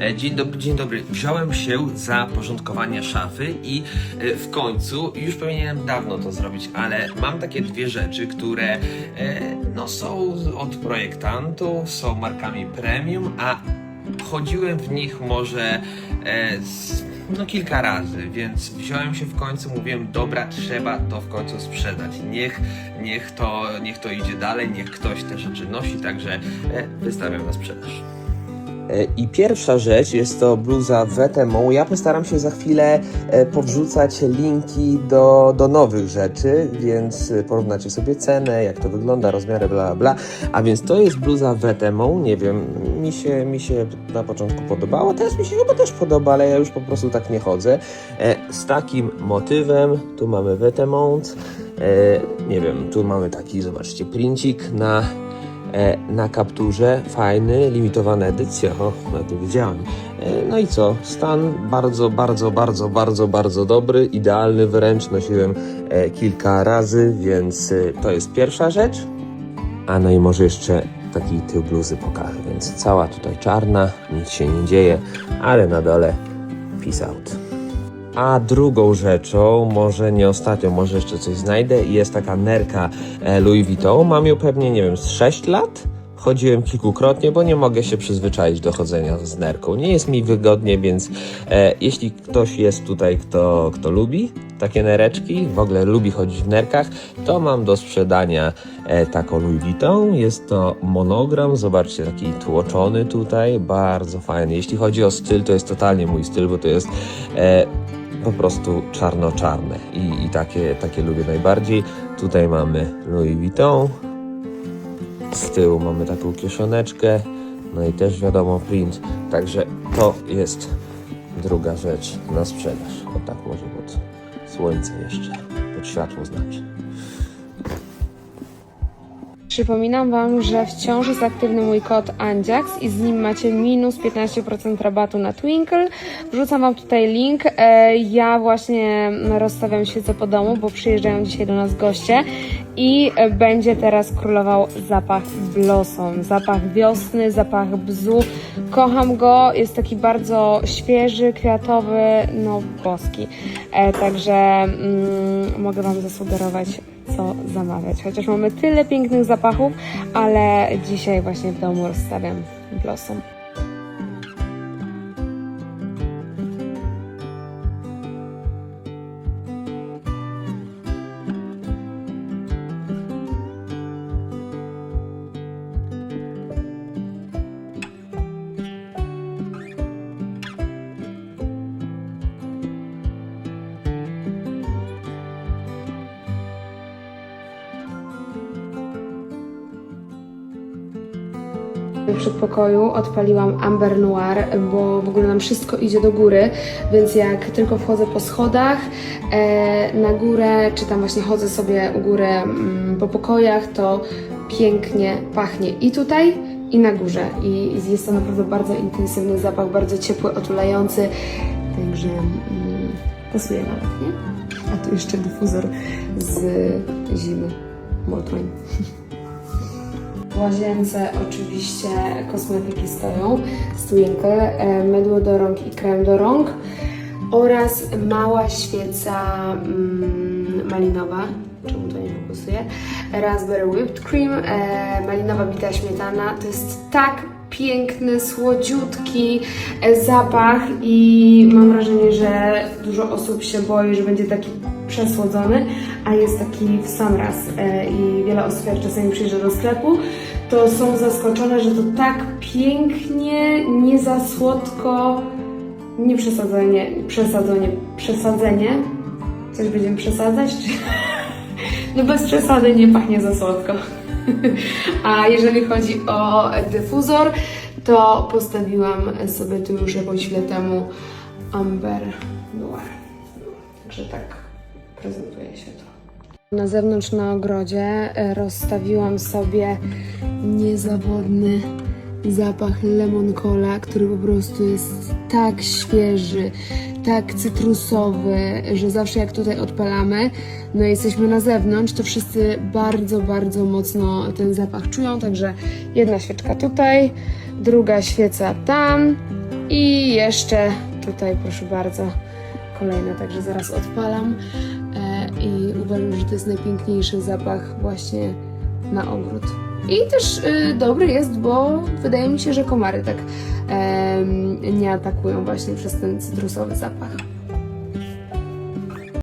E, Dzień dobry, dzień dobry. Wziąłem się za porządkowanie szafy i e, w końcu, już powinienem dawno to zrobić, ale mam takie dwie rzeczy, które e, no, są od projektantów, są markami premium, a chodziłem w nich może z, no kilka razy, więc wziąłem się w końcu, mówiłem, dobra, trzeba to w końcu sprzedać. Niech, niech, to, niech to idzie dalej, niech ktoś te rzeczy nosi, także wystawiam na sprzedaż. E, I pierwsza rzecz jest to bluza WTMO. Ja postaram się za chwilę e, powrzucać linki do, do nowych rzeczy, więc e, porównacie sobie cenę, jak to wygląda, rozmiary, bla, bla. A więc to jest bluza WTMO. Nie wiem, mi się, mi się na początku podobało, teraz mi się chyba też podoba, ale ja już po prostu tak nie chodzę. Z takim motywem, tu mamy WTMount, e, nie wiem, tu mamy taki, zobaczcie, princik na na kapturze, fajny, limitowana edycja, o, nawet nie wiedziałem. E, no i co, stan bardzo, bardzo, bardzo, bardzo, bardzo dobry, idealny wręcz, nosiłem e, kilka razy, więc e, to jest pierwsza rzecz. A no i może jeszcze taki tył bluzy pokażę, więc cała tutaj czarna, nic się nie dzieje, ale na dole peace out. A drugą rzeczą, może nie ostatnią, może jeszcze coś znajdę, jest taka nerka e, Louis Vuitton. Mam ją pewnie, nie wiem, z 6 lat. Chodziłem kilkukrotnie, bo nie mogę się przyzwyczaić do chodzenia z nerką. Nie jest mi wygodnie, więc e, jeśli ktoś jest tutaj, kto, kto lubi takie nereczki, w ogóle lubi chodzić w nerkach, to mam do sprzedania e, taką Louis Vuitton. Jest to monogram, zobaczcie, taki tłoczony tutaj, bardzo fajny. Jeśli chodzi o styl, to jest totalnie mój styl, bo to jest e, po prostu czarno-czarne i, i takie, takie lubię najbardziej. Tutaj mamy Louis Vuitton, z tyłu mamy taką kieszoneczkę, no i też wiadomo print, także to jest druga rzecz na sprzedaż. O tak może pod słońce jeszcze, pod światło znaczy. Przypominam Wam, że wciąż jest aktywny mój kod Andziax i z nim macie minus 15% rabatu na Twinkle. Wrzucam Wam tutaj link. E, Ja właśnie rozstawiam świecę po domu, bo przyjeżdżają dzisiaj do nas goście i będzie teraz królował zapach blossom. Zapach wiosny, zapach bzu. Kocham go, jest taki bardzo świeży, kwiatowy, no boski. E, Także mm, mogę Wam zasugerować co zamawiać. Chociaż mamy tyle pięknych zapachów, ale dzisiaj właśnie w domu rozstawiam Blossom. W przedpokoju odpaliłam Amber Noir, bo w ogóle nam wszystko idzie do góry, więc jak tylko wchodzę po schodach e, na górę, czy tam właśnie chodzę sobie u góry mm, po pokojach, to pięknie pachnie i tutaj, i na górze. I jest to naprawdę bardzo intensywny zapach, bardzo ciepły, otulający, także mm, pasuje nawet, nie? A tu jeszcze dyfuzor z zimy, Moltwine. W łazience oczywiście kosmetyki stoją z Twinkle, e, mydło do rąk i krem do rąk oraz mała świeca mm, malinowa, czemu to nie fokusuje, raspberry whipped cream, e, malinowa bita śmietana, to jest tak piękny, słodziutki e, zapach i mam wrażenie, że dużo osób się boi, że będzie taki przesłodzony, a jest taki w sam raz e, i wiele osób jak czasami przyjeżdża do sklepu, to są zaskoczone, że to tak pięknie, nie za słodko, nie przesadzenie, przesadzenie, przesadzenie, coś będziemy przesadzać, czy... No bez przesady nie pachnie za słodko. A jeżeli chodzi o dyfuzor, to postawiłam sobie tu już jakąś chwilę temu Amber Noir. Także tak prezentuje się to. Na zewnątrz na ogrodzie e, rozstawiłam sobie niezawodny zapach lemon cola, który po prostu jest tak świeży, tak cytrusowy, że zawsze jak tutaj odpalamy, no jesteśmy na zewnątrz, to wszyscy bardzo, bardzo mocno ten zapach czują, także jedna świeczka tutaj, druga świeca tam, I jeszcze tutaj, proszę bardzo, kolejne, także zaraz odpalam. E, I uważam, że to jest najpiękniejszy zapach właśnie na ogród. I też y, dobry jest, bo wydaje mi się, że komary tak em, nie atakują właśnie przez ten cytrusowy zapach.